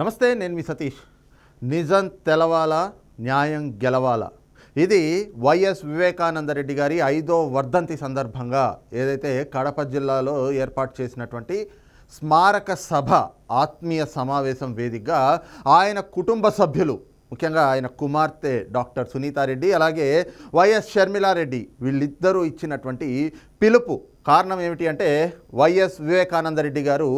నమస్తే నేను మీ సతీష్. నిజం తెలవాలా న్యాయం గెలవాలా? ఇది వైఎస్ వివేకానంద రెడ్డి గారి ఐదో వర్ధంతి సందర్భంగా ఏదైతే కడప జిల్లాలో ఏర్పాటు చేసినటువంటి స్మారక సభ ఆత్మీయ సమావేశం వేదికగా ఆయన కుటుంబ సభ్యులు ముఖ్యంగా ఆయన కుమార్తె డాక్టర్ సునీతారెడ్డి అలాగే వైఎస్ షర్మిలారెడ్డి వీళ్ళిద్దరూ ఇచ్చినటువంటి పిలుపు కారణం ఏమిటి అంటే వైఎస్ వివేకానంద రెడ్డి గారు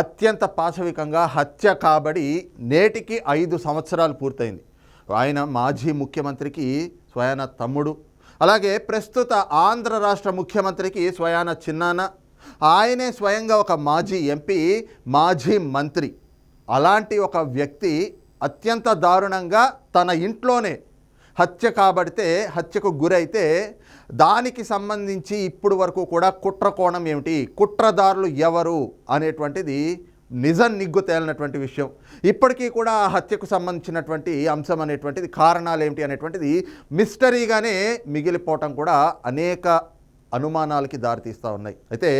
అత్యంత పాశవికంగా హత్య కాబడి నేటికి ఐదు సంవత్సరాలు పూర్తయింది. ఆయన మాజీ ముఖ్యమంత్రికి స్వయాన తమ్ముడు. అలాగే ప్రస్తుత ఆంధ్ర రాష్ట్ర ముఖ్యమంత్రికి స్వయాన చిన్నాన్న. ఆయనే స్వయంగా ఒక మాజీ ఎంపీ మాజీ మంత్రి. అలాంటి ఒక వ్యక్తి అత్యంత దారుణంగా తన ఇంట్లోనే హత్య కాబడితే హత్యకు గురైతే దానికి సంబంధించి ఇప్పుడు వరకు కూడా కుట్ర కోణం ఏమిటి? కుట్రదారులు ఎవరు అనేటువంటిది నిజం నిగ్గు తేలినటువంటి విషయం. ఇప్పటికీ కూడా ఆ హత్యకు సంబంధించినటువంటి అంశం అనేటువంటిది కారణాలు ఏమిటి అనేటువంటిది మిస్టరీగానే మిగిలిపోవటం కూడా అనేక అనుమానాలకి దారితీస్తూ ఉన్నాయి. అయితే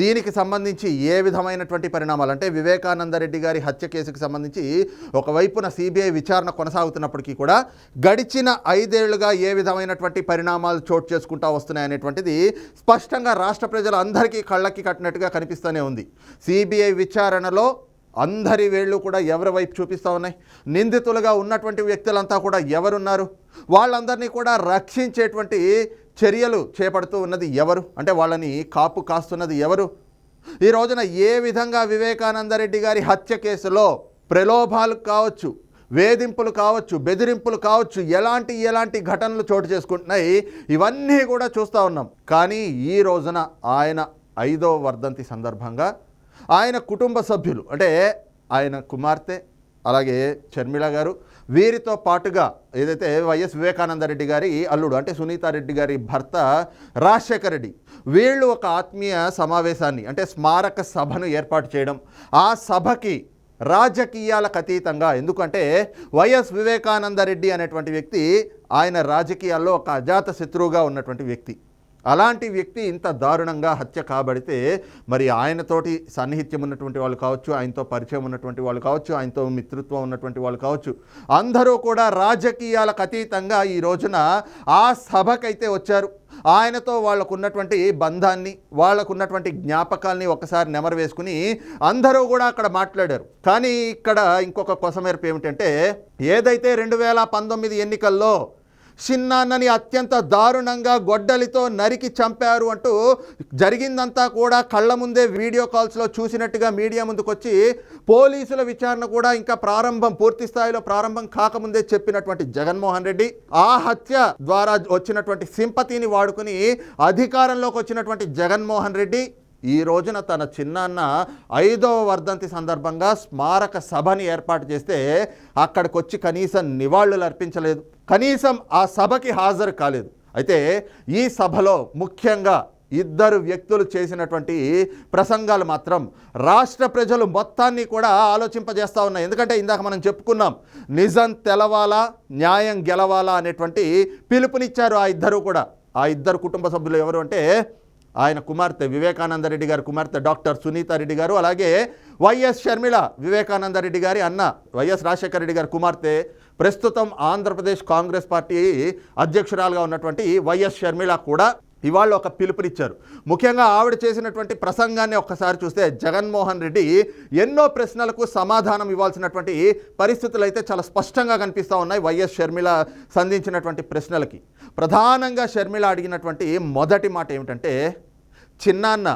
దీనికి సంబంధించి ఏ విధమైనటువంటి పరిణామాలు? అంటే వివేకానంద రెడ్డి గారి హత్య కేసుకు సంబంధించి ఒకవైపున సిబిఐ విచారణ కొనసాగుతున్నప్పటికీ కూడా గడిచిన ఐదేళ్ళుగా ఏ విధమైనటువంటి పరిణామాలు చోటు చేసుకుంటా వస్తున్నాయనేటువంటిది స్పష్టంగా రాష్ట్ర ప్రజలు అందరికీ కళ్ళకి కట్టినట్టుగా కనిపిస్తూనే ఉంది. సిబిఐ విచారణలో అందరి వేళ్ళు కూడా ఎవరి వైపు చూపిస్తూ ఉన్నాయి? నిందితులుగా ఉన్నటువంటి వ్యక్తులంతా కూడా ఎవరున్నారు? వాళ్ళందరినీ కూడా రక్షించేటువంటి చర్యలు చేపడుతూ ఉన్నది ఎవరు? అంటే వాళ్ళని కాపు కాస్తున్నది ఎవరు? ఈ రోజున ఏ విధంగా వివేకానందరెడ్డి గారి హత్య కేసులో ప్రలోభాలు కావచ్చు వేధింపులు కావచ్చు బెదిరింపులు కావచ్చు ఎలాంటి ఎలాంటి ఘటనలు చోటు చేసుకుంటున్నాయి ఇవన్నీ కూడా చూస్తూ ఉన్నాం. కానీ ఈ రోజున ఆయన ఐదో వర్ధంతి సందర్భంగా ఆయన కుటుంబ సభ్యులు అంటే ఆయన కుమార్తె అలాగే షర్మిళ గారు వీరితో పాటుగా ఏదైతే వైఎస్ వివేకానంద రెడ్డి గారి అల్లుడు అంటే సునీతారెడ్డి గారి భర్త రాజశేఖర రెడ్డి వీళ్ళు ఒక ఆత్మీయ సమావేశాన్ని అంటే స్మారక సభను ఏర్పాటు చేయడం ఆ సభకి రాజకీయాలకు అతీతంగా ఎందుకంటే వైఎస్ వివేకానంద రెడ్డి అనేటువంటి వ్యక్తి ఆయన రాజకీయాల్లో ఒక అజాత శత్రువుగా ఉన్నటువంటి వ్యక్తి. అలాంటి వ్యక్తి ఇంత దారుణంగా హత్య కాబడితే మరి ఆయనతోటి సన్నిహిత్యం ఉన్నటువంటి వాళ్ళు కావచ్చు ఆయనతో పరిచయం ఉన్నటువంటి వాళ్ళు కావచ్చు ఆయనతో మిత్రత్వం ఉన్నటువంటి వాళ్ళు కావచ్చు అందరూ కూడా రాజకీయాలకు అతీతంగా ఈ రోజున ఆ సభకైతే వచ్చారు. ఆయనతో వాళ్ళకు ఉన్నటువంటి బంధాన్ని వాళ్ళకు ఉన్నటువంటి జ్ఞాపకాల్ని ఒకసారి నెమరు వేసుకుని అందరూ కూడా అక్కడ మాట్లాడారు. కానీ ఇక్కడ ఇంకొక కొసమేర్పు ఏమిటంటే ఏదైతే రెండు వేల పంతొమ్మిది ఎన్నికల్లో చిన్నాన్నని అత్యంత దారుణంగా గొడ్డలితో నరికి చంపారు అంటూ జరిగిందంతా కూడా కళ్ళ ముందే వీడియో కాల్స్లో చూసినట్టుగా మీడియా ముందుకు వచ్చి పోలీసుల విచారణ కూడా ఇంకా ప్రారంభం పూర్తి స్థాయిలో ప్రారంభం కాకముందే చెప్పినటువంటి జగన్మోహన్ రెడ్డి ఆ హత్య ద్వారా వచ్చినటువంటి సింపతిని వాడుకుని అధికారంలోకి వచ్చినటువంటి జగన్మోహన్ రెడ్డి ఈ రోజున తన చిన్నాన్న ఐదవ వర్ధంతి సందర్భంగా స్మారక సభని ఏర్పాటు చేస్తే అక్కడికి వచ్చి కనీసం నివాళులు అర్పించలేదు. కనీసం ఆ సభకి హాజరు కాలేదు. అయితే ఈ సభలో ముఖ్యంగా ఇద్దరు వ్యక్తులు చేసినటువంటి ప్రసంగాలు మాత్రం రాష్ట్ర ప్రజలు మొత్తాన్ని కూడా ఆలోచింపజేస్తూ ఉన్నాయి. ఎందుకంటే ఇందాక మనం చెప్పుకున్నాం నిజం తెలవాలా న్యాయం గెలవాలా అనేటువంటి పిలుపునిచ్చారు ఆ ఇద్దరు కూడా. ఆ ఇద్దరు కుటుంబ సభ్యులు ఎవరు అంటే ఆయన కుమార్తె వివేకానంద రెడ్డి గారి కుమార్తె డాక్టర్ సునీత రెడ్డి గారు అలాగే వైఎస్ షర్మిళ వివేకానంద రెడ్డి గారి అన్న వైఎస్ రాజశేఖర రెడ్డి గారి కుమార్తె ప్రస్తుతం ఆంధ్రప్రదేశ్ కాంగ్రెస్ పార్టీ అధ్యక్షురాలుగా ఉన్నటువంటి వైఎస్ షర్మిల కూడా ఇవాళ ఒక పిలుపునిచ్చారు. ముఖ్యంగా ఆవిడ చేసినటువంటి ప్రసంగాన్ని ఒక్కసారి చూస్తే జగన్మోహన్ రెడ్డి ఎన్నో ప్రశ్నలకు సమాధానం ఇవ్వాల్సినటువంటి పరిస్థితులు అయితే చాలా స్పష్టంగా కనిపిస్తూ ఉన్నాయి వైఎస్ షర్మిల సంధించినటువంటి ప్రశ్నలకి. ప్రధానంగా షర్మిల అడిగినటువంటి మొదటి మాట ఏమిటంటే చిన్నాన్న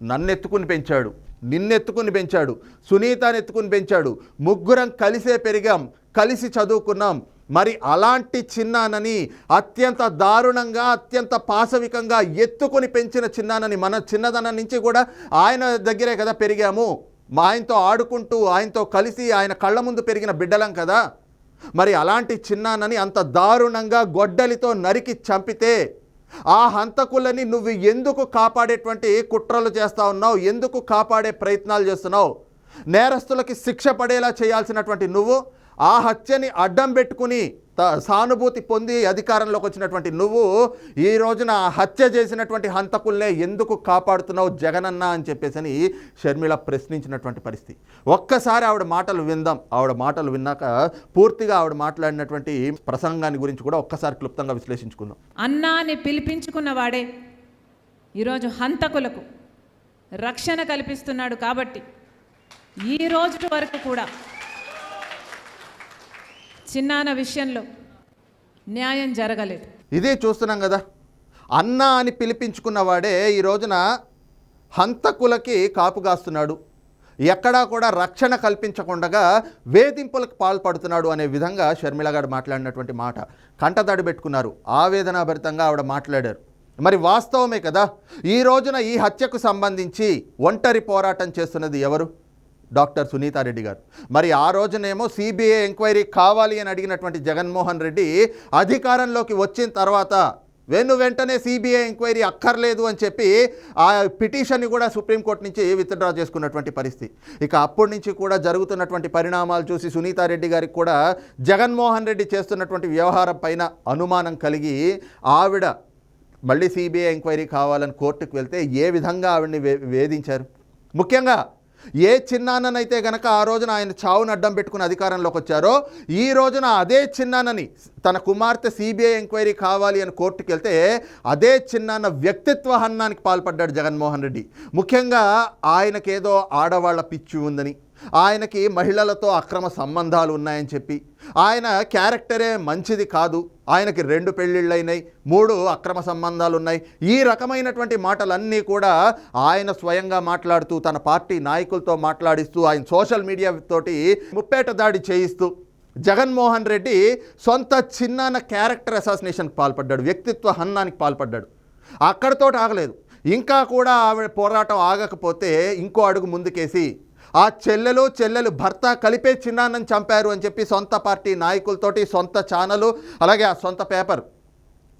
నన్నెత్తుకుని పెంచాడు నిన్నెత్తుకుని పెంచాడు సునీతని ఎత్తుకుని పెంచాడు ముగ్గురం కలిసే పెరిగాం కలిసి చదువుకున్నాం. మరి అలాంటి చిన్నానని అత్యంత దారుణంగా అత్యంత పాశవికంగా ఎత్తుకొని పెంచిన చిన్నానని మన చిన్నదనం నుంచి కూడా ఆయన దగ్గరే కదా పెరిగాము. మా ఆయనతో ఆడుకుంటూ ఆయనతో కలిసి ఆయన కళ్ళ ముందు పెరిగిన బిడ్డలం కదా. మరి అలాంటి చిన్నానని అంత దారుణంగా గొడ్డలితో నరికి చంపితే ఆ హంతకులని నువ్వు ఎందుకు కాపాడేటువంటి కుట్రలు చేస్తా ఉన్నావు? ఎందుకు కాపాడే ప్రయత్నాలు చేస్తున్నావు? నేరస్తులకి శిక్ష పడేలా చేయాల్సినటువంటి నువ్వు ఆ హత్యని అడ్డం పెట్టుకుని త- సానుభూతి పొంది అధికారంలోకి వచ్చినటువంటి నువ్వు ఈ రోజున హత్య చేసినటువంటి హంతకుల్నే ఎందుకు కాపాడుతున్నావు జగనన్న అని చెప్పేసి అని షర్మిల ప్రశ్నించినటువంటి పరిస్థితి. ఒక్కసారి ఆవిడ మాటలు విందాం. ఆవిడ మాటలు విన్నాక పూర్తిగా ఆవిడ మాట్లాడినటువంటి ప్రసంగాన్ని గురించి కూడా ఒక్కసారి క్లుప్తంగా విశ్లేషించుకుందాం. అన్నా పిలిపించుకున్న వాడే ఈరోజు హంతకులకు రక్షణ కల్పిస్తున్నాడు కాబట్టి ఈ రోజు వరకు కూడా చిన్నాన్న విషయంలో న్యాయం జరగలేదు. ఇదే చూస్తున్నాం కదా. అన్న అని పిలిపించుకున్నవాడే ఈ రోజున హంతకులకి కాపుగాస్తున్నాడు ఎక్కడా కూడా రక్షణ కల్పించకుండా వేధింపులకు పాల్పడుతున్నాడు అనే విధంగా షర్మిల గారు మాట్లాడినటువంటి మాట. కంటతడి పెట్టుకున్నారు. ఆవేదనాభరితంగా ఆవిడ మాట్లాడారు. మరి వాస్తవమే కదా. ఈ రోజున ఈ హత్యకు సంబంధించి ఒంటరి పోరాటం చేస్తున్నది ఎవరు? డాక్టర్ సునీతారెడ్డి గారు. మరి ఆ రోజునేమో సిబిఐ ఎంక్వైరీ కావాలి అని అడిగినటువంటి జగన్మోహన్ రెడ్డి అధికారంలోకి వచ్చిన తర్వాత వెను వెంటనే సిబిఐ ఎంక్వైరీ అక్కర్లేదు అని చెప్పి ఆ పిటిషన్ని కూడా సుప్రీంకోర్టు నుంచి విత్డ్రా చేసుకున్నటువంటి పరిస్థితి. ఇక అప్పటి నుంచి కూడా జరుగుతున్నటువంటి పరిణామాలు చూసి సునీతారెడ్డి గారికి కూడా జగన్మోహన్ రెడ్డి చేస్తున్నటువంటి వ్యవహారం పైన అనుమానం కలిగి ఆవిడ మళ్ళీ సిబిఐ ఎంక్వైరీ కావాలని కోర్టుకు వెళ్తే ఏ విధంగా ఆవిడని వే వేధించారు? ముఖ్యంగా ఏ చిన్నాన్ననైతే గనక ఆ రోజున ఆయన చావును అడ్డం పెట్టుకుని అధికారంలోకి వచ్చారో ఈ రోజున అదే చిన్నాన్నని తన కుమార్తె సిబిఐ ఎంక్వైరీ కావాలి అని కోర్టుకు వెళ్తే అదే చిన్నాన్న వ్యక్తిత్వ హన్నానికి పాల్పడ్డాడు జగన్మోహన్ రెడ్డి. ముఖ్యంగా ఆయనకేదో ఆడవాళ్ళ పిచ్చి ఉందని. ఆయనకి మహిళలతో అక్రమ సంబంధాలు ఉన్నాయని చెప్పి. ఆయన క్యారెక్టరే మంచిది కాదు. ఆయనకి రెండు పెళ్ళిళ్ళైనాయి మూడు అక్రమ సంబంధాలు ఉన్నాయి. ఈ రకమైనటువంటి మాటలన్నీ కూడా ఆయన స్వయంగా మాట్లాడుతూ తన పార్టీ నాయకులతో మాట్లాడిస్తూ ఆయన సోషల్ మీడియా తోటి ముప్పేట దాడి చేయిస్తూ జగన్మోహన్ రెడ్డి సొంత చిన్నాన్న క్యారెక్టర్ అసాసినేషన్కి పాల్పడ్డాడు వ్యక్తిత్వ హన్నానికి పాల్పడ్డాడు. అక్కడితో ఆగలేదు. ఇంకా కూడా ఆవిడ పోరాటం ఆగకపోతే ఇంకో అడుగు ముందుకేసి ఆ చెల్లెలు చెల్లెలు భర్త కలిపే చిన్నాన్నని చంపారు అని చెప్పి సొంత పార్టీ నాయకులతోటి సొంత ఛానలు అలాగే ఆ సొంత పేపర్.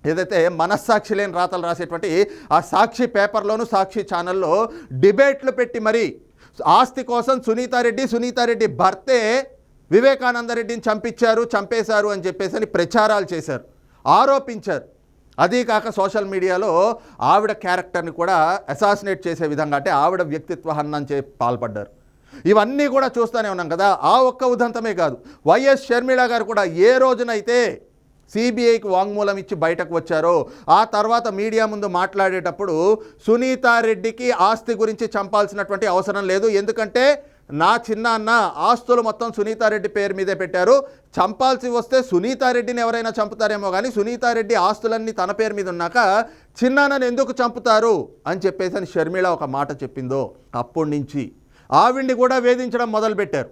ఏదైతే మనస్సాక్షి లేని రాతలు రాసేటువంటి ఆ సాక్షి పేపర్లోను సాక్షి ఛానల్లో డిబేట్లు పెట్టి మరి ఆస్తి కోసం సునీతారెడ్డి సునీతారెడ్డి భర్తే వివేకానందరెడ్డిని చంపించారు చంపేశారు అని చెప్పేసి అని ప్రచారాలు చేశారు. ఆరోపించారు. అదీ కాక సోషల్ మీడియాలో ఆవిడ క్యారెక్టర్ని కూడా అసాసినేట్ చేసే విధంగా అంటే ఆవిడ వ్యక్తిత్వ హన్నం చే పాల్పడ్డారు. ఇవన్నీ కూడా చూస్తూనే ఉన్నాం కదా. ఆ ఒక్క ఉదంతమే కాదు. వైఎస్ షర్మిళ గారు కూడా ఏ రోజునైతే సిబిఐకి వాంగ్మూలం ఇచ్చి బయటకు వచ్చారో ఆ తర్వాత మీడియా ముందు మాట్లాడేటప్పుడు సునీతారెడ్డికి ఆస్తి గురించి చంపాల్సినటువంటి అవసరం లేదు. ఎందుకంటే నా చిన్న అన్న ఆస్తులు మొత్తం సునీతారెడ్డి పేరు మీదే పెట్టారు. చంపాల్సి వస్తే సునీతారెడ్డిని ఎవరైనా చంపుతారేమో కానీ సునీతారెడ్డి ఆస్తులన్నీ తన పేరు మీద ఉన్నాక చిన్నాన్నని ఎందుకు చంపుతారు? అని చెప్పేసి అని షర్మిళ ఒక మాట చెప్పిందో అప్పటి నుంచి. ఆవిడ్ని కూడా వేధించడం మొదలుపెట్టారు.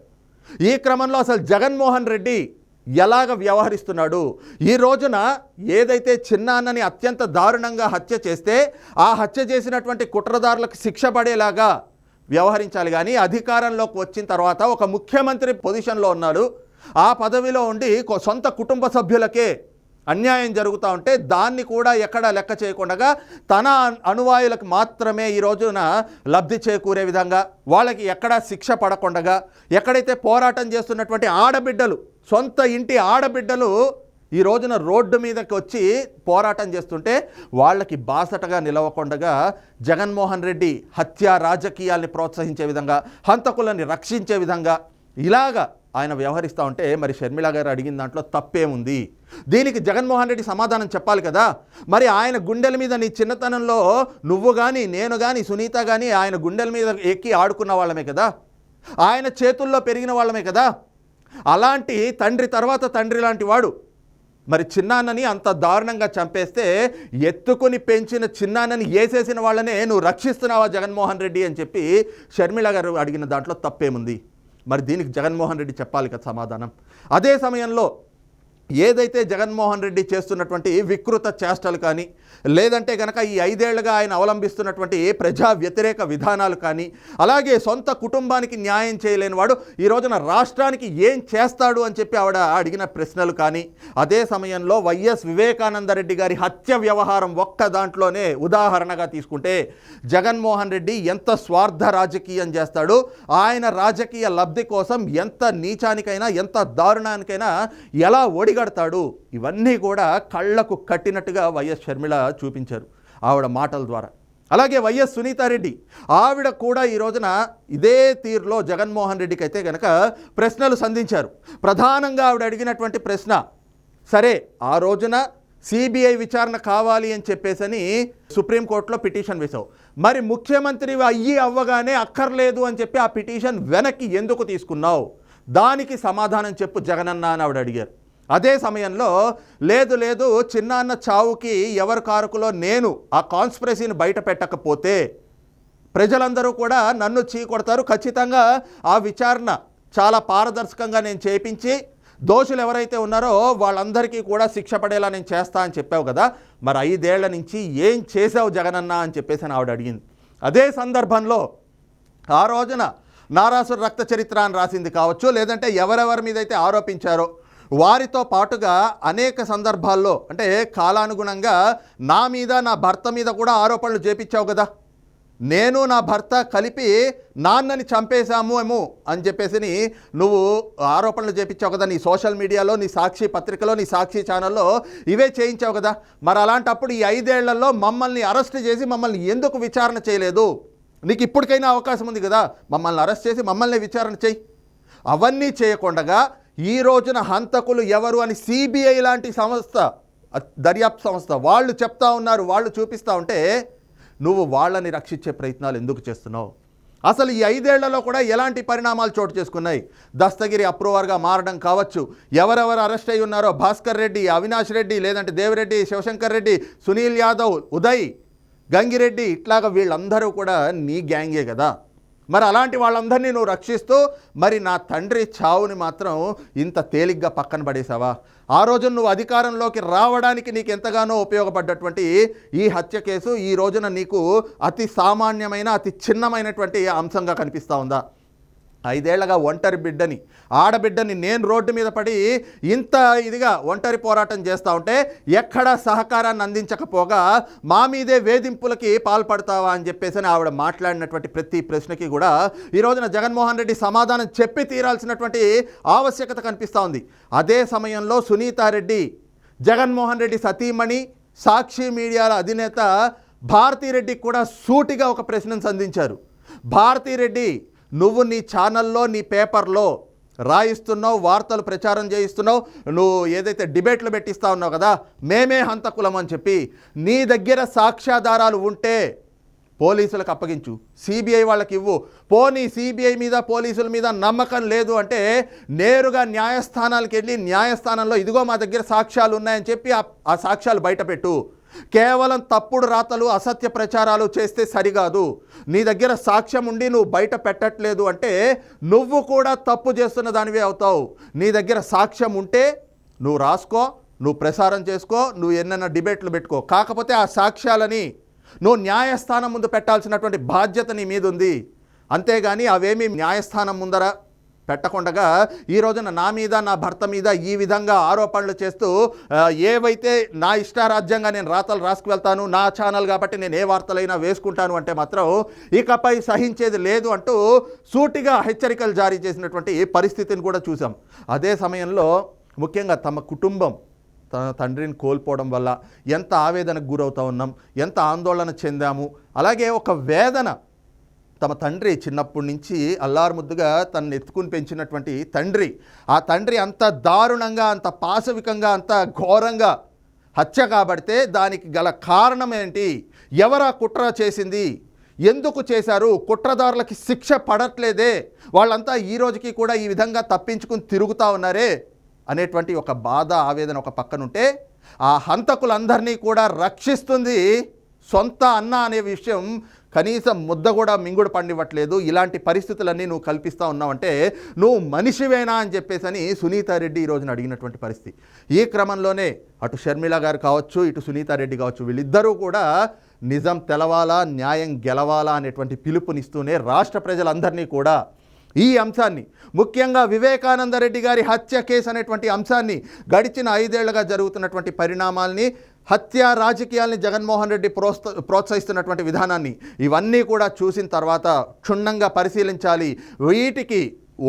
ఈ క్రమంలో అసలు జగన్మోహన్ రెడ్డి ఎలాగ వ్యవహరిస్తున్నాడు? ఈ రోజున ఏదైతే చిన్నాన్నని అత్యంత దారుణంగా హత్య చేస్తే ఆ హత్య చేసినటువంటి కుట్రదారులకు శిక్ష పడేలాగా వ్యవహరించాలి. కానీ అధికారంలోకి వచ్చిన తర్వాత ఒక ముఖ్యమంత్రి పొజిషన్లో ఉన్నాడు. ఆ పదవిలో ఉండి సొంత కుటుంబ సభ్యులకే అన్యాయం జరుగుతూ ఉంటే దాన్ని కూడా ఎక్కడా లెక్క చేయకుండా తన అనువాయులకు మాత్రమే ఈ రోజున లబ్ధి చేకూరే విధంగా వాళ్ళకి ఎక్కడా శిక్ష పడకుండా ఎక్కడైతే పోరాటం చేస్తున్నటువంటి ఆడబిడ్డలు సొంత ఇంటి ఆడబిడ్డలు ఈ రోజున రోడ్డు మీదకి వచ్చి పోరాటం చేస్తుంటే వాళ్ళకి బాసటగా నిలవకుండా జగన్మోహన్ రెడ్డి హత్య రాజకీయాల్ని ప్రోత్సహించే విధంగా హంతకులని రక్షించే విధంగా ఇలాగా ఆయన వ్యవహరిస్తూ ఉంటే మరి షర్మిల గారు అడిగిన దాంట్లో తప్పేముంది? దీనికి జగన్మోహన్ రెడ్డి సమాధానం చెప్పాలి కదా? మరి ఆయన గుండెల మీద నీ చిన్నతనంలో నువ్వు కానీ నేను కానీ సునీత కానీ ఆయన గుండెల మీద ఎక్కి ఆడుకున్న వాళ్ళమే కదా? ఆయన చేతుల్లో పెరిగిన వాళ్ళమే కదా? అలాంటి తండ్రి తర్వాత తండ్రి లాంటి వాడు. మరి చిన్నాన్నని అంత దారుణంగా చంపేస్తే ఎత్తుకుని పెంచిన చిన్నాన్నని ఏసేసిన వాళ్ళనే నువ్వు రక్షిస్తున్నావా జగన్మోహన్ రెడ్డి అని చెప్పి షర్మిల గారు అడిగిన దాంట్లో తప్పేముంది? మరి దీనికి జగన్మోహన్ రెడ్డి చెప్పాలి కదా సమాధానం. అదే సమయంలో ఏదైతే జగన్మోహన్ రెడ్డి చేస్తున్నటువంటి వికృత చేష్టలు కానీ లేదంటే గనక ఈ ఐదేళ్ళుగా ఆయన అవలంబిస్తున్నటువంటి ప్రజా వ్యతిరేక విధానాలు కానీ అలాగే సొంత కుటుంబానికి న్యాయం చేయలేని వాడు ఈ రోజున రాష్ట్రానికి ఏం చేస్తాడు అని చెప్పి ఆవిడ అడిగిన ప్రశ్నలు కానీ అదే సమయంలో వైఎస్ వివేకానందరెడ్డి గారి హత్య వ్యవహారం ఒక్క దాంట్లోనే ఉదాహరణగా తీసుకుంటే జగన్మోహన్ రెడ్డి ఎంత స్వార్థ రాజకీయం చేస్తాడు ఆయన రాజకీయ లబ్ధి కోసం ఎంత నీచానికైనా ఎంత దారుణానికైనా ఎలా ఒడి కడతాడు ఇవన్నీ కూడా కళ్ళకు కట్టినట్టుగా వైఎస్ షర్మిల చూపించారు ఆవిడ మాటల ద్వారా. అలాగే వైఎస్ సునీతారెడ్డి ఆవిడ కూడా ఈ రోజున ఇదే తీరులో జగన్మోహన్ రెడ్డికి అయితే కనుక ప్రశ్నలు సంధించారు. ప్రధానంగా ఆవిడ అడిగినటువంటి ప్రశ్న సరే ఆ రోజున సిబిఐ విచారణ కావాలి అని చెప్పేసని సుప్రీంకోర్టులో పిటిషన్ వేశావు. మరి ముఖ్యమంత్రి అయ్యి అవ్వగానే అక్కర్లేదు అని చెప్పి ఆ పిటిషన్ వెనక్కి ఎందుకు తీసుకున్నావు? దానికి సమాధానం చెప్పు జగనన్న అని ఆవిడ అడిగారు. అదే సమయంలో లేదు లేదు చిన్నాన్న చావుకి ఎవరు కారకులో నేను ఆ కాన్స్పిరసీని బయట పెట్టకపోతే ప్రజలందరూ కూడా నన్ను చీకొడతారు. ఖచ్చితంగా ఆ విచారణ చాలా పారదర్శకంగా నేను చేపించి దోషులు ఎవరైతే ఉన్నారో వాళ్ళందరికీ కూడా శిక్ష పడేలా నేను చేస్తా అని చెప్పావు కదా మరి ఐదేళ్ళ నుంచి ఏం చేసావు జగనన్న అని చెప్పేసి ఆవిడ అడిగింది. అదే సందర్భంలో ఆ రోజున నారాసుర రక్త చరిత్ర అని రాసింది కావచ్చు లేదంటే ఎవరెవరి మీద అయితే ఆరోపించారో వారితో పాటుగా అనేక సందర్భాల్లో అంటే కాలానుగుణంగా నా మీద నా భర్త మీద కూడా ఆరోపణలు చేపించావు కదా. నేను నా భర్త కలిపి నాన్నని చంపేశాము ఏమో అని చెప్పేసి నువ్వు ఆరోపణలు చేపించావు కదా నీ సోషల్ మీడియాలో నీ సాక్షి పత్రికలో నీ సాక్షి ఛానల్లో ఇవే చేయించావు కదా. మరి అలాంటప్పుడు ఈ ఐదేళ్ళలో మమ్మల్ని అరెస్ట్ చేసి మమ్మల్ని ఎందుకు విచారణ చేయలేదు? నీకు ఇప్పటికైనా అవకాశం ఉంది కదా. మమ్మల్ని అరెస్ట్ చేసి మమ్మల్ని విచారణ చేయి. అవన్నీ చేయకుండగా ఈ రోజున హంతకులు ఎవరు అని సిబిఐ లాంటి సంస్థ దర్యాప్తు సంస్థ వాళ్ళు చెప్తా ఉన్నారు వాళ్ళు చూపిస్తూ ఉంటే నువ్వు వాళ్ళని రక్షించే ప్రయత్నాలు ఎందుకు చేస్తున్నావు? అసలు ఈ ఐదేళ్ళలో కూడా ఎలాంటి పరిణామాలు చోటు చేసుకున్నాయి? దస్తగిరి అప్రూవర్గా మారడం కావచ్చు. ఎవరెవరు అరెస్ట్ అయి ఉన్నారో? భాస్కర్ రెడ్డి అవినాష్ రెడ్డి లేదంటే దేవిరెడ్డి శివశంకర్ రెడ్డి సునీల్ యాదవ్ ఉదయ్ గంగిరెడ్డి ఇట్లాగా వీళ్ళందరూ కూడా నీ గ్యాంగే కదా. మరి అలాంటి వాళ్ళందరినీ నువ్వు రక్షిస్తూ మరి నా తండ్రి చావుని మాత్రం ఇంత తేలిగ్గా పక్కన పడేసావా ఆ రోజు నువ్వు అధికారంలోకి రావడానికి నీకు ఎంతగానో ఉపయోగపడ్డటువంటి ఈ హత్య కేసు ఈ రోజున నీకు అతి సామాన్యమైన అతి చిన్నమైనటువంటి అంశంగా కనిపిస్తూ ఉందా? ఐదేళ్ళగా ఒంటరి బిడ్డని ఆడబిడ్డని నేను రోడ్డు మీద పడి ఇంత ఇదిగా ఒంటరి పోరాటం చేస్తూ ఉంటే ఎక్కడ సహకారాన్ని అందించకపోగా మా మీదే వేధింపులకి పాల్పడతావా అని చెప్పేసి అని ఆవిడ మాట్లాడినటువంటి ప్రతి ప్రశ్నకి కూడా ఈ రోజున జగన్మోహన్ రెడ్డి సమాధానం చెప్పి తీరాల్సినటువంటి ఆవశ్యకత కనిపిస్తూ ఉంది. అదే సమయంలో సునీతారెడ్డి జగన్మోహన్ రెడ్డి సతీమణి సాక్షి మీడియాల అధినేత భారతీరెడ్డికి కూడా సూటిగా ఒక ప్రశ్నను సంధించారు. భారతీరెడ్డి నువ్వు నీ ఛానల్లో నీ పేపర్లో రాయిస్తున్నావు వార్తలు ప్రచారం చేయిస్తున్నావు నువ్వు ఏదైతే డిబేట్లు పెట్టిస్తా ఉన్నావు కదా మేమే హంతకులం అని చెప్పి నీ దగ్గర సాక్ష్యాధారాలు ఉంటే పోలీసులకు అప్పగించు. సిబిఐ వాళ్ళకి ఇవ్వు. పోనీ సిబిఐ మీద పోలీసుల మీద నమ్మకం లేదు అంటే నేరుగా న్యాయస్థానాలకు వెళ్ళి న్యాయస్థానంలో ఇదిగో మా దగ్గర సాక్ష్యాలు ఉన్నాయని చెప్పి ఆ- ఆ సాక్ష్యాలు బయటపెట్టు కేవలం తప్పుడు రాతలు అసత్య ప్రచారాలు చేస్తే సరికాదు నీ దగ్గర సాక్ష్యం ఉండి నువ్వు బయట పెట్టట్లేదు అంటే నువ్వు కూడా తప్పు చేస్తున్న దానివే అవుతావు. నీ దగ్గర సాక్ష్యం ఉంటే నువ్వు రాసుకో నువ్వు ప్రసారం చేసుకో నువ్వు ఎన్నైనా డిబేట్లు పెట్టుకో. కాకపోతే ఆ సాక్ష్యాలని నువ్వు న్యాయస్థానం ముందు పెట్టాల్సినటువంటి బాధ్యత నీ మీద ఉంది అంతేగాని అవేమీ న్యాయస్థానం ముందర పెట్టకుండగా ఈ రోజున నా మీద నా భర్త మీద ఈ విధంగా ఆరోపణలు చేస్తూ ఏవైతే నా ఇష్టారాజ్యంగా నేను రాతలు రాసుకు వెళ్తాను నా ఛానల్ కాబట్టి నేను ఏ వార్తలైనా వేసుకుంటాను అంటే మాత్రం ఇకపై సహించేది లేదు అంటూ సూటిగా హెచ్చరికలు జారీ చేసినటువంటి పరిస్థితిని కూడా చూసాం అదే సమయంలో ముఖ్యంగా తమ కుటుంబం తన తండ్రిని కోల్పోవడం వల్ల ఎంత ఆవేదనకు గురవుతా ఉన్నాం ఎంత ఆందోళన చెందాము అలాగే ఒక వేదన తమ తండ్రి చిన్నప్పటి నుంచి అల్లారుముద్దుగా ముద్దుగా ఎత్తుకుని పెంచినటువంటి తండ్రి. ఆ తండ్రి అంత దారుణంగా అంత పాశవికంగా అంత ఘోరంగా హత్య కాబడితే దానికి గల కారణం ఏంటి? ఎవరా కుట్ర చేసింది? ఎందుకు చేశారు? కుట్రదారులకి శిక్ష పడట్లేదే. వాళ్ళంతా ఈ రోజుకి కూడా ఈ విధంగా తప్పించుకుని తిరుగుతూ ఉన్నారే అనేటువంటి ఒక బాధ ఆవేదన ఒక పక్కనుంటే ఆ హంతకులందరినీ కూడా రక్షిస్తుంది సొంత అన్న అనే విషయం కనీసం ముద్ద కూడా మింగుడు పండివ్వట్లేదు. ఇలాంటి పరిస్థితులన్నీ నువ్వు కల్పిస్తూ ఉన్నావంటే నువ్వు మనిషివేనా అని చెప్పేసి సునీతారెడ్డి ఈ అడిగినటువంటి పరిస్థితి. ఈ క్రమంలోనే అటు షర్మిల గారు కావచ్చు ఇటు సునీతారెడ్డి కావచ్చు వీళ్ళిద్దరూ కూడా నిజం తెలవాలా న్యాయం గెలవాలా అనేటువంటి పిలుపునిస్తూనే రాష్ట్ర ప్రజలందరినీ కూడా ఈ అంశాన్ని. ముఖ్యంగా వివేకానంద రెడ్డి గారి హత్య కేసు అనేటువంటి అంశాన్ని గడిచిన ఐదేళ్ళుగా జరుగుతున్నటువంటి పరిణామాల్ని హత్య రాజకీయాల్ని జగన్మోహన్ రెడ్డి ప్రోత్స ప్రోత్సహిస్తున్నటువంటి విధానాన్ని ఇవన్నీ కూడా చూసిన తర్వాత క్షుణ్ణంగా పరిశీలించాలి. వీటికి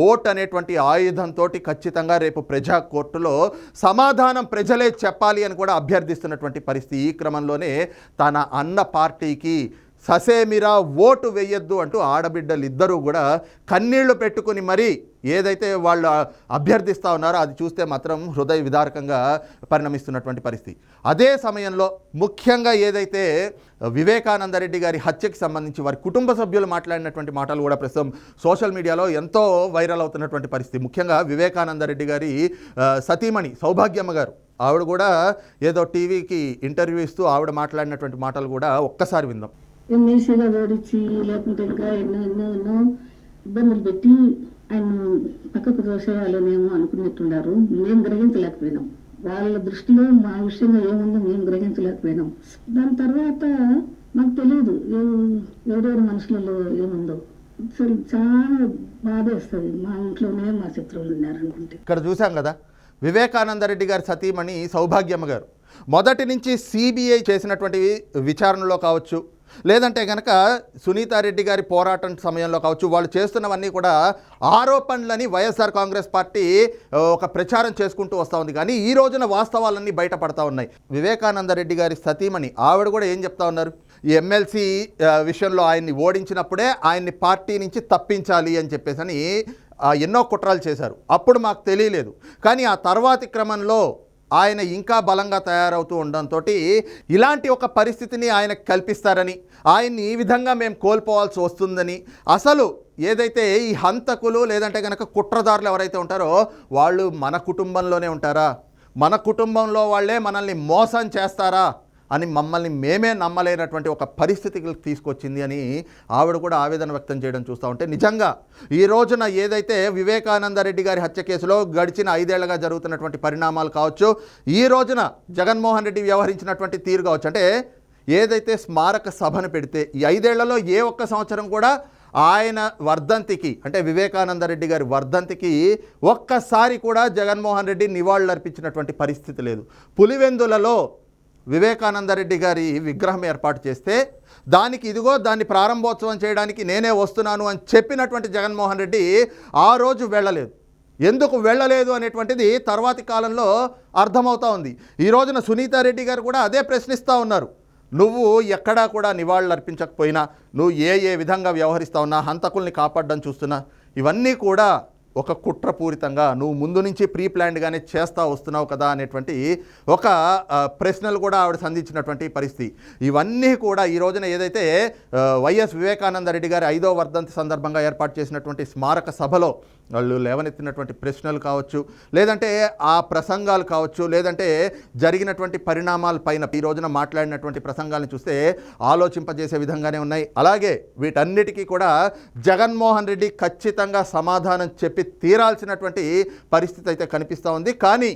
ఓట్ అనేటువంటి ఆయుధంతో ఖచ్చితంగా రేపు ప్రజా కోర్టులో సమాధానం ప్రజలే చెప్పాలి అని కూడా అభ్యర్థిస్తున్నటువంటి పరిస్థితి. ఈ క్రమంలోనే తన అన్న పార్టీకి ససేమిరా ఓటు వేయొద్దు అంటూ ఆడబిడ్డలు ఇద్దరూ కూడా కన్నీళ్ళు పెట్టుకుని మరీ ఏదైతే వాళ్ళు అభ్యర్థిస్తూ ఉన్నారో అది చూస్తే మాత్రం హృదయ విదారకంగా పరిణమిస్తున్నటువంటి పరిస్థితి. అదే సమయంలో ముఖ్యంగా ఏదైతే వివేకానందరెడ్డి గారి హత్యకి సంబంధించి వారి కుటుంబ సభ్యులు మాట్లాడినటువంటి మాటలు కూడా ప్రస్తుతం సోషల్ మీడియాలో ఎంతో వైరల్ అవుతున్నటువంటి పరిస్థితి. ముఖ్యంగా వివేకానందరెడ్డి గారి సతీమణి సౌభాగ్యమ్మ గారు ఆవిడ కూడా ఏదో టీవీకి ఇంటర్వ్యూ ఇస్తూ ఆవిడ మాట్లాడినటువంటి మాటలు కూడా ఒక్కసారి విందాం. ఎమ్మెల్సీగా ఓడించి లేకుంటే ఇంకా ఎన్నో ఎన్నో ఎన్నో ఇబ్బందులు పెట్టి ఆయన పక్కకు దోషేయాలనేమో అనుకున్నట్టున్నారు మేము గ్రహించలేకపోయినాం వాళ్ళ దృష్టిలో మా విషయంగా ఏముందో మేము గ్రహించలేకపోయినాం దాని తర్వాత మాకు తెలియదు ఎవ- ఎవరెవరి మనసులలో ఏముందో అసలు చాలా బాధ వస్తుంది మా ఇంట్లోనే మా శత్రువులు ఉన్నారు అనుకుంటే ఇక్కడ చూసాం కదా వివేకానందరెడ్డి గారి సతీమణి సౌభాగ్యమ్మ గారు మొదటి నుంచి సిబిఐ చేసినటువంటి విచారణలో కావచ్చు లేదంటే కనుక సునీతారెడ్డి గారి పోరాటం సమయంలో కావచ్చు వాళ్ళు చేస్తున్నవన్నీ కూడా ఆరోపణలని వైఎస్ఆర్ కాంగ్రెస్ పార్టీ ఒక ప్రచారం చేసుకుంటూ వస్తూ ఉంది. కానీ ఈ రోజున వాస్తవాలన్నీ బయటపడతా ఉన్నాయి. వివేకానందరెడ్డి గారి సతీమణి ఆవిడ కూడా ఏం చెప్తా ఉన్నారు? ఈ ఎమ్మెల్సీ విషయంలో ఆయన్ని ఓడించినప్పుడే ఆయన్ని పార్టీ నుంచి తప్పించాలి అని చెప్పేసి అని ఎన్నో కుట్రలు చేశారు. అప్పుడు మాకు తెలియలేదు. కానీ ఆ తర్వాతి క్రమంలో ఆయన ఇంకా బలంగా తయారవుతూ ఉండడంతో ఇలాంటి ఒక పరిస్థితిని ఆయన కల్పిస్తారని ఆయన్ని ఈ విధంగా మేము కోల్పోవాల్సి వస్తుందని అసలు ఏదైతే ఈ హంతకులు లేదంటే కనుక కుట్రదారులు ఎవరైతే ఉంటారో వాళ్ళు మన కుటుంబంలోనే ఉంటారా? మన కుటుంబంలో వాళ్ళే మనల్ని మోసం చేస్తారా? అని మమ్మల్ని మేమే నమ్మలేనటువంటి ఒక పరిస్థితికి తీసుకొచ్చింది అని ఆవిడ కూడా ఆవేదన వ్యక్తం చేయడం చూస్తూ ఉంటే నిజంగా ఈ రోజున ఏదైతే వివేకానంద రెడ్డి గారి హత్య కేసులో గడిచిన ఐదేళ్ళుగా జరుగుతున్నటువంటి పరిణామాలు కావచ్చు ఈ రోజున జగన్మోహన్ రెడ్డి వ్యవహరించినటువంటి తీరు కావచ్చు అంటే ఏదైతే స్మారక సభను పెడితే ఈ ఐదేళ్ళలో ఏ ఒక్క సంవత్సరం కూడా ఆయన వర్ధంతికి అంటే వివేకానంద రెడ్డి గారి వర్ధంతికి ఒక్కసారి కూడా జగన్మోహన్ రెడ్డి నివాళులు అర్పించినటువంటి పరిస్థితి లేదు. పులివెందులలో వివేకానందరెడ్డి గారి విగ్రహం ఏర్పాటు చేస్తే దానికి ఇదిగో దాన్ని ప్రారంభోత్సవం చేయడానికి నేనే వస్తున్నాను అని చెప్పినటువంటి జగన్మోహన్ రెడ్డి ఆ రోజు వెళ్ళలేదు. ఎందుకు వెళ్ళలేదు అనేటువంటిది తర్వాతి కాలంలో అర్థమవుతా ఉంది. ఈ రోజున సునీతారెడ్డి గారు కూడా అదే ప్రశ్నిస్తూ ఉన్నారు. నువ్వు ఎక్కడా కూడా నివాళులు అర్పించకపోయినా నువ్వు ఏ ఏ విధంగా వ్యవహరిస్తా ఉన్నా హంతకుల్ని కాపాడడం చూస్తున్నా ఇవన్నీ కూడా ఒక కుట్రపూరితంగా నువ్వు ముందు నుంచి ప్రీ ప్లాన్డ్గానే చేస్తా వస్తున్నావు కదా అనేటువంటి ఒక ప్రశ్నలు కూడా ఆవిడ సంధించినటువంటి పరిస్థితి. ఇవన్నీ కూడా ఈ రోజున ఏదైతే వైఎస్ వివేకానంద రెడ్డి గారి ఐదో వర్ధంతి సందర్భంగా ఏర్పాటు చేసినటువంటి స్మారక సభలో వాళ్ళు లేవనెత్తినటువంటి ప్రశ్నలు కావచ్చు లేదంటే ఆ ప్రసంగాలు కావచ్చు లేదంటే జరిగినటువంటి పరిణామాల పైన ఈ రోజున మాట్లాడినటువంటి ప్రసంగాలను చూస్తే ఆలోచింపజేసే విధంగానే ఉన్నాయి. అలాగే వీటన్నిటికీ కూడా జగన్మోహన్ రెడ్డి ఖచ్చితంగా సమాధానం చెప్పి తీరాల్సినటువంటి పరిస్థితి అయితే కనిపిస్తూ ఉంది. కానీ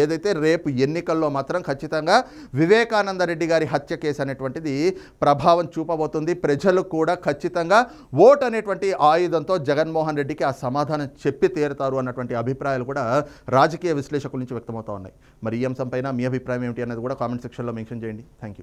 ఏదైతే రేపు ఎన్నికల్లో మాత్రం ఖచ్చితంగా వివేకానంద రెడ్డి గారి హత్య కేసు అనేటువంటిది ప్రభావం చూపబోతుంది. ప్రజలు కూడా ఖచ్చితంగా ఓట్ అనేటువంటి ఆయుధంతో జగన్మోహన్ రెడ్డికి ఆ సమాధానం చెప్పి తీరుతారు అన్నటువంటి అభిప్రాయాలు కూడా రాజకీయ విశ్లేషకుల నుంచి వ్యక్తమవుతా ఉన్నాయి. మరి ఈ అంశంపైన మీ అభిప్రాయం ఏమిటి అనేది కూడా కామెంట్ సెక్షన్లో మెన్షన్ చేయండి. Thank you